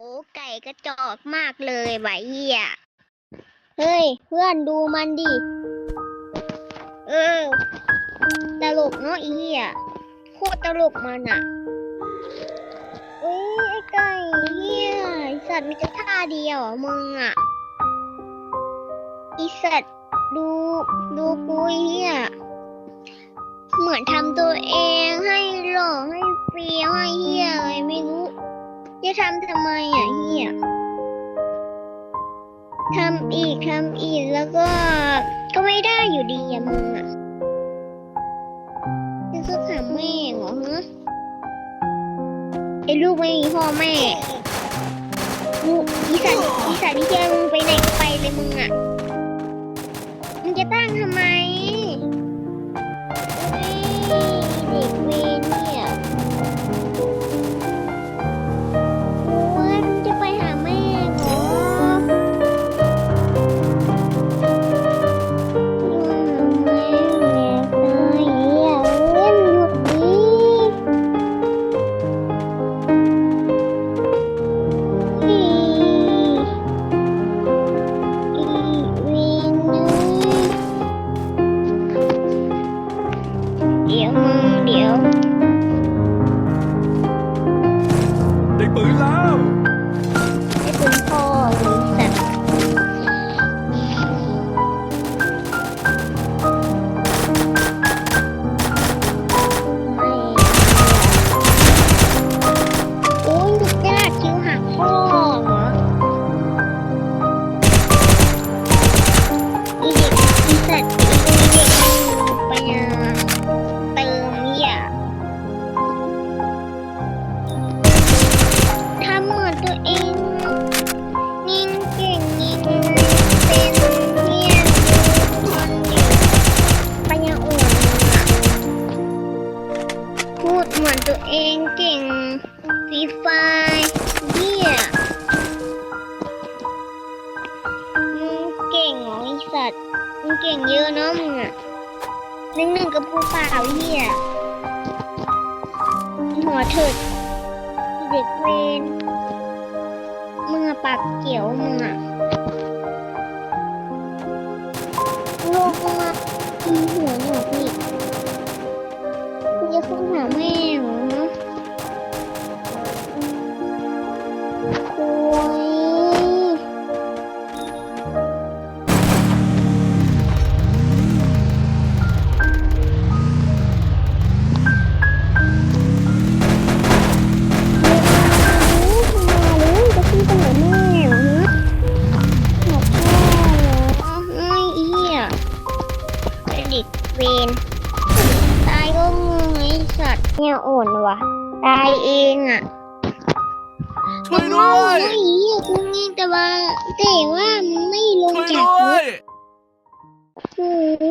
โอ้ไก่กระจอกมากเลยว่ะเฮียเฮ้ย เพื่อนดูมันดิ เออ ตลกเนาะไอ้เฮียโคตรตลกมันอะเอ้ยไอ้ไก่เฮียไอสัตว์มีแต่ท่าเดียวอะมึงอะไอีสัตว์ดูดูกูไอ้เฮียเหมือนทำตัวเองให้หล่อให้เฟี้ยวให้เฮียอะไรไม่รู้ จะทำทำไมอะเฮียทำอีกทำอีกแล้วก็ก็ไม่ได้อยู่ดีอะมึงอะจะสู้หาแม่เหรอฮะไอ้ลูกไม่มีพ่อแม่ลูกอีสันอีสันที่เที่ยมึงไปไหนไปเลยมึงอะมึงจะตั้งทำไม หนึ่งหนึ่งกับผู้เปล่าเฮียหัวเถิดเด็กเวนมึงอะปากเกี่ยวมึงอะโลกมึงอะมีหัวหนูอีกกูจะเข้นหาแม่เหร ตายเองอะช่วยด้วยไอ้อีอะกูงี้แต่ว่าแต่ว่ามันไม่ลงช่วยจากด้รวถยโอ้โห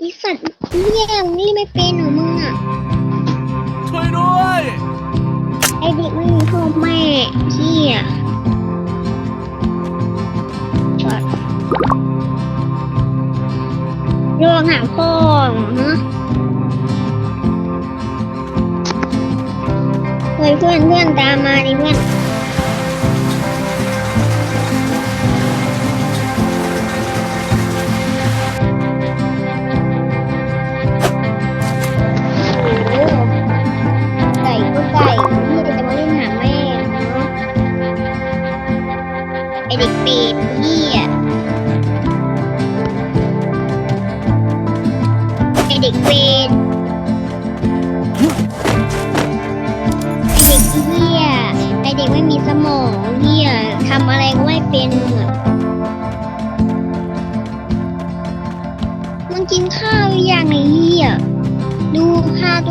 อีสัตว์เรียกนี่ไม่เป็นเหรอมึงอะ ช่วยด้วยไอเด็กไม่มีพ่อแม่เฮียจอดโยงหาพ่อเหรอฮะ เฮ้ยเพื่อนเพื่อนตามมาดิเพื่อน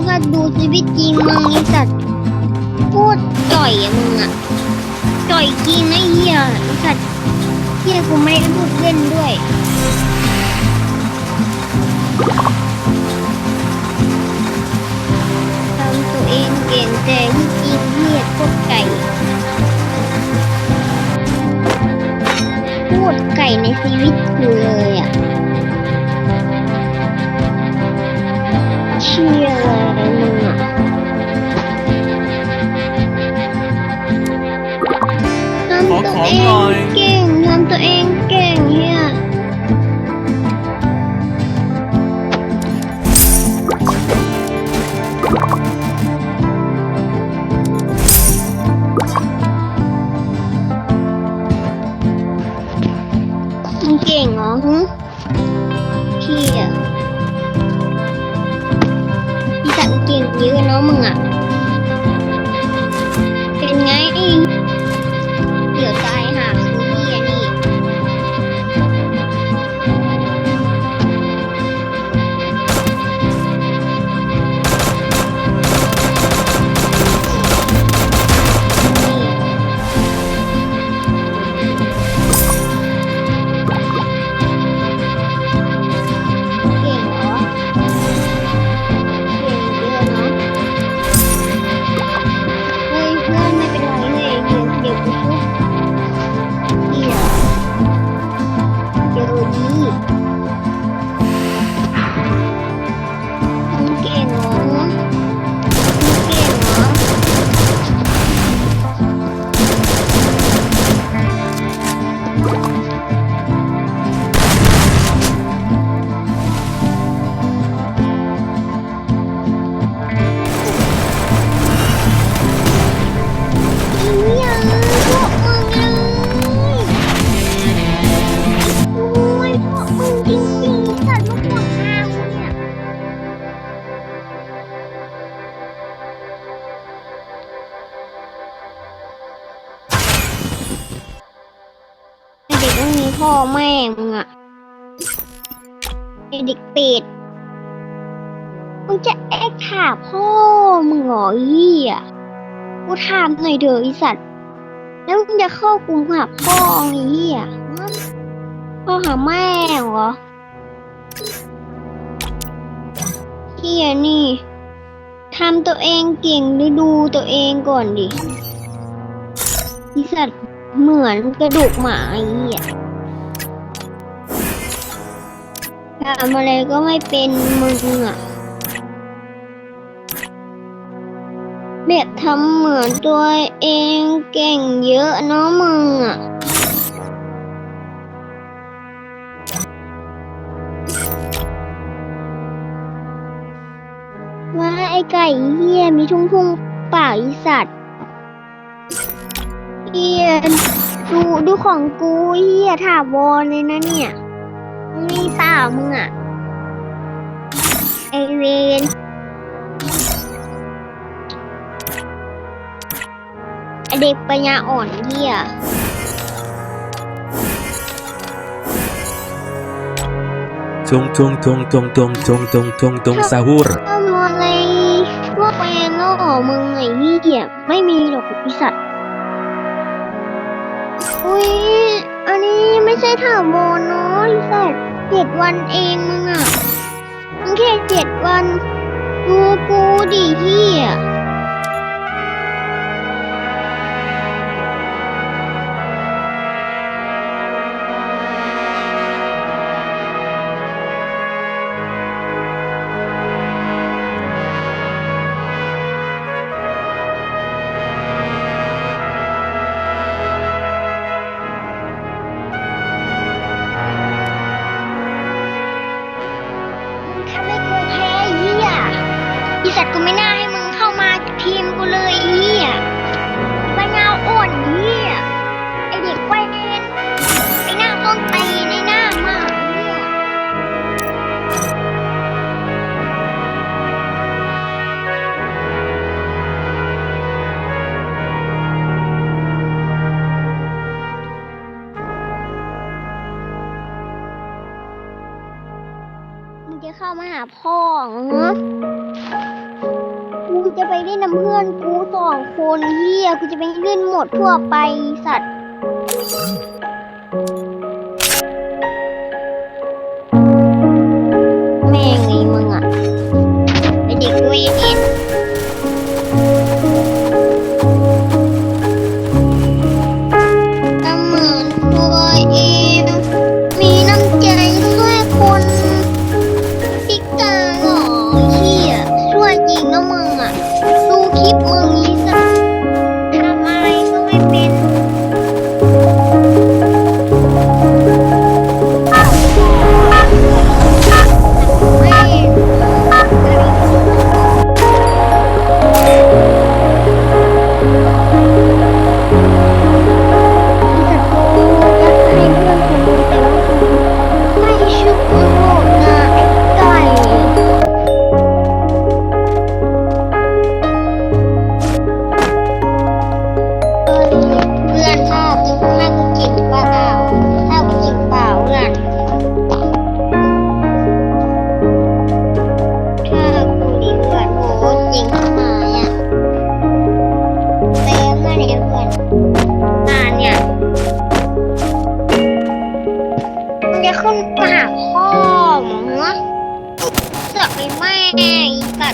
ค่าทุกค่าดูชีวิตจริงมึงไอสัตว์พูดจ่อยอะมึงอะจ่อยจริงไอ้เหี้ยไอสัตว์เหี้ยกูไม่ได้พูดเล่นด้วยทำตัวเองเก่งแต่ที่จริงเหี้ยโคตรไก่พูดไก่ในชีวิตกูเลยอะเ tụi em rồi. kiêng làm tụi em kiêng nha kiêng ngon hứ kia đi tặng kiêng dưới nó mừng ạ à. ม่มึงอะไอเด็กเป็ดมึงจะแอกถามพ่อมึงเหรอเหี้ยกูถามหน่อยเถอะไอสัตว์ แล้วมึงจะเข้ากลุ่มหาพ่อไอ้เหี้ยฮะพ่อหาแม่เหรอเหี้ยนี่ทำตัวเองเก่งหรือดูตัวเองก่อนดิไอสัตว์เหมือนกระดูกหมาไอ้เหี้ย ทำอะไรก็ไม่เป็นมึงอะแบบทำเหมือนตัวเองเก่งเยอะเนาะมึงอะว่าไอ้ไก่เฮียมีทุ่งทุ่งๆป่าอีสัตว์เฮียดูดูของกูเฮียถาวรเลยนะเนี่ย มึงมีเปล่ามึงอะไอเวนไอ้เด็กปัญญาอ่อนเหี้ยจงจงจงจงจงจงจงจงจงซาฮูรทำอะไรพวกแฟนโลกมึงไอ้เหี้ยไม่มีหรอกไอสัตว์อุ้ยอันนี้ไม่ใช่ถาวรเนาะไอสัตว์ เจ็ดวันเองมึงอะมึงแค่เจ็ดวันดูกูดิเฮีย อเหรอกูจะไปเล่นน้ำเพื่อนกูสองคนเฮียกูจะไปเล่นหมดทั่วไปสัตว์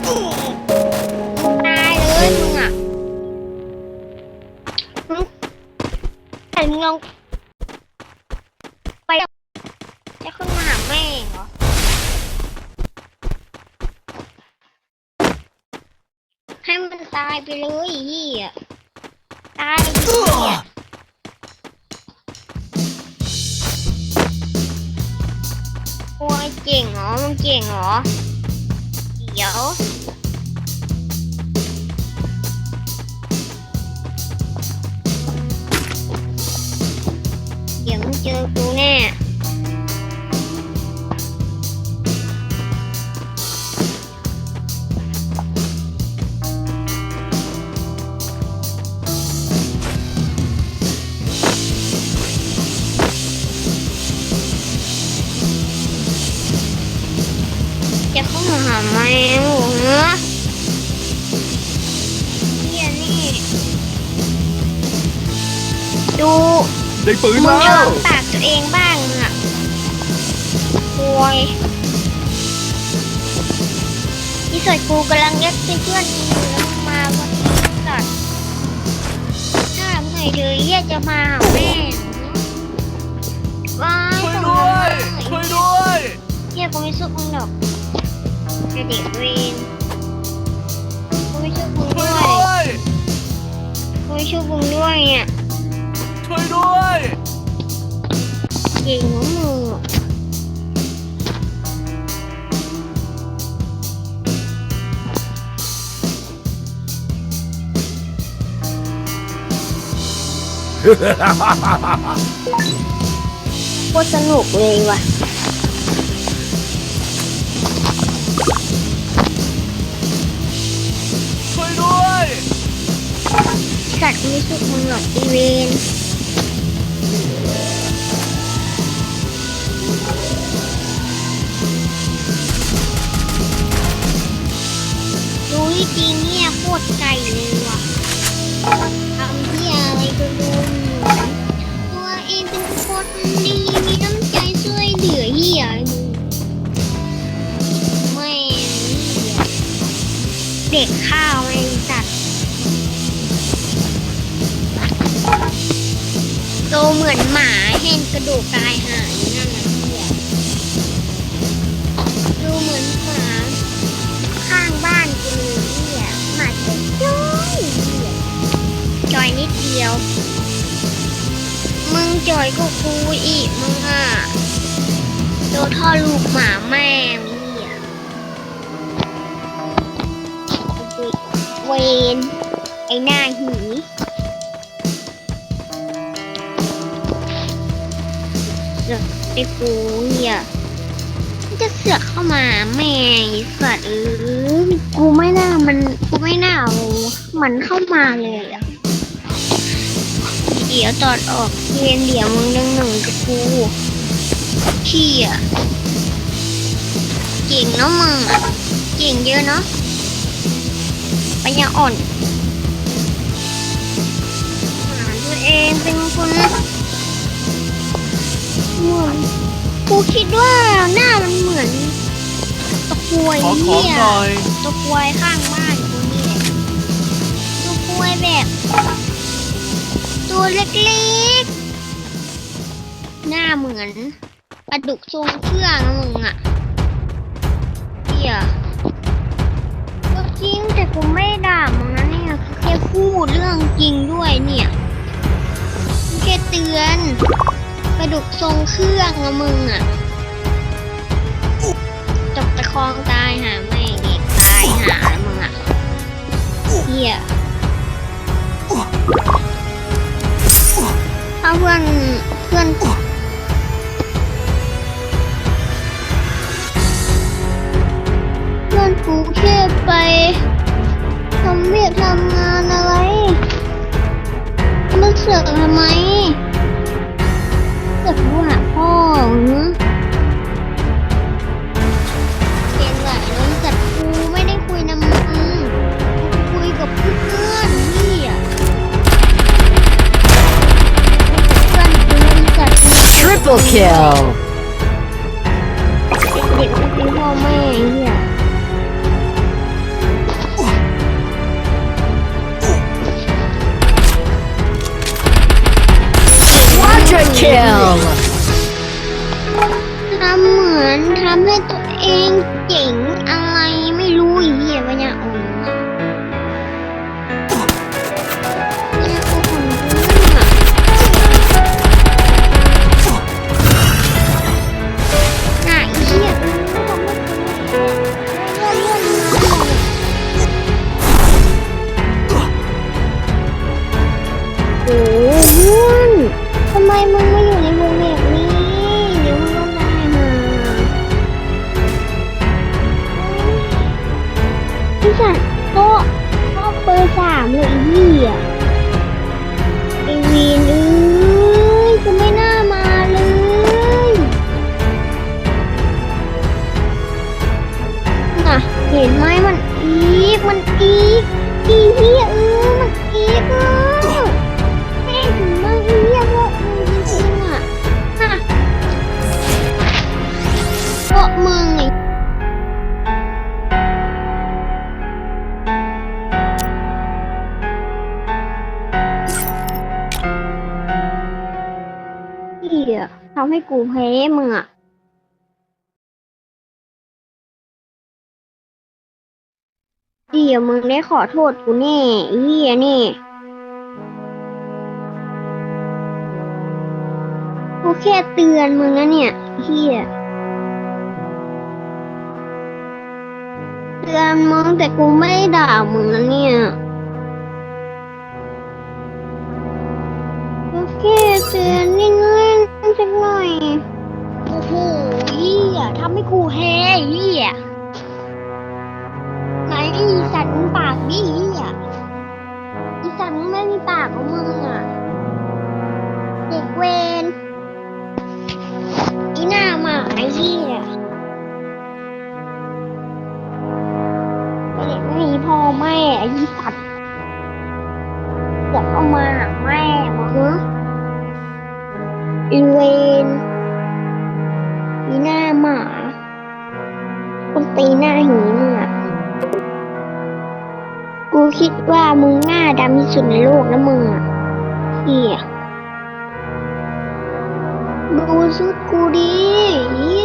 ตายเลยมึงอะแต่มึงลงไปจะขึ้นมาแม่เหรอให้มันตายไปเลยตายไปโอ้ยเก่งเหรอมึงเก่งเหรอ เดี๋ยวเได้ปืนมึงแล้จะลวองปากตัวเองบ้างอะโวยที่สุดกูกำลังยัดเพื่อนอยู่แล้วมึงมาวันนี้สัตว์ถามหน่อยเลยเฮียจะมาหาแม่ว้ายช่วยส่งด้วมายหน่อช่วยด้วยเฮียกูไม่สู้มึงหรอกไอ้เด็กเวนกูไม่ช่วยมึงช่วยด้วยด้วยกูไม่ช่วยมึงด้วยเนี่ย ช่วยด้วย เก่งหัวมือโคตรสนุกเลยว่ะช่วยด้วย สัตว์ไม่สุกมึงหรอกอีเวน ทีเนี่ยโคตรไก่เลยว่ะทำที่อะไรก็ดูเหมือนตัวเองเป็นคนดี มีน้ำใจช่วยเหลือเหี้ยมึงแม่เด็กข้าวไอ้สัตว์โตเหมือนหมาเห็นกระดูกตายหาย ดียว มึงจอยก็กูอีกมึงอะโดนท่อลูกหมาแม่งเหี้ยเวนไอ้หน้าหีไอ้ปูเนี่ยมันจะเสือกเข้ามาแม่สัตว์เออกูไม่น่ามันกูไม่น่ามันเข้ามาเลย เดี่ยวตอนออกเรียนเดี๋ยวมึงหนึ่งหนึ่งกับกูขี้อะเก่งเนาะมึงอะเก่งเยอะเนาะปัญญาอ่อนหาตัวเองเป็นคนเหมือนกูคิดว่าหน้ามันเหมือนตะกรวยขอขอเนี่ยหน่อย ตะกรวยข้างบ้านกูนี่แหละตะกรวยแบบ ตัวเล็กๆ หน้าเหมือนปลาดุกทรงเครื่องมึงอะเฮียก็จริงแต่กูไม่ด่ามึงนะเนี่ยแค่พูดเรื่องจริงด้วยเนี่ยแค่เตือนปลาดุกทรงเครื่องอะมึงอะตกตะคองตายหาไม่เด็กตายหามึงอะเฮีย ถ้าเพื่อนเพื่อนเพื่อนกูแค่ไปทำเวียกทำงานอะไรมาเสือกทำไม Triple kill. เด็กไม่เป็นพ่อแม่ไอ้เหี้ย kill. ทำเหมือนทำให้ตัวเองเจ๋ง โต๊ะโต๊ะเบอร์สามเลยพี่อะไอวีนเอ้ยจะไม่น่ามาเลย น่ะ เห็นไหมมันอีก มันอีกอีเฮียเออมันอีกอะ เหี้ยทำให้กูแพ้มึงอะเดี๋ยวมึงได้ขอโทษกูแน่เฮียนี่กูแค่เตือนมึงนะเนี่ยเฮียเตือนมึงแต่กูไม่ด่ามึงนะเนี่ยกูแค่เตือนนิดนึง สักหน่อย โอ้โหเหี้ยทำให้กูแพ้ไอ้เฮีย หน้าดำที่สุดในโลกนะมึงอะเฮียดูสุดกูดิเฮีย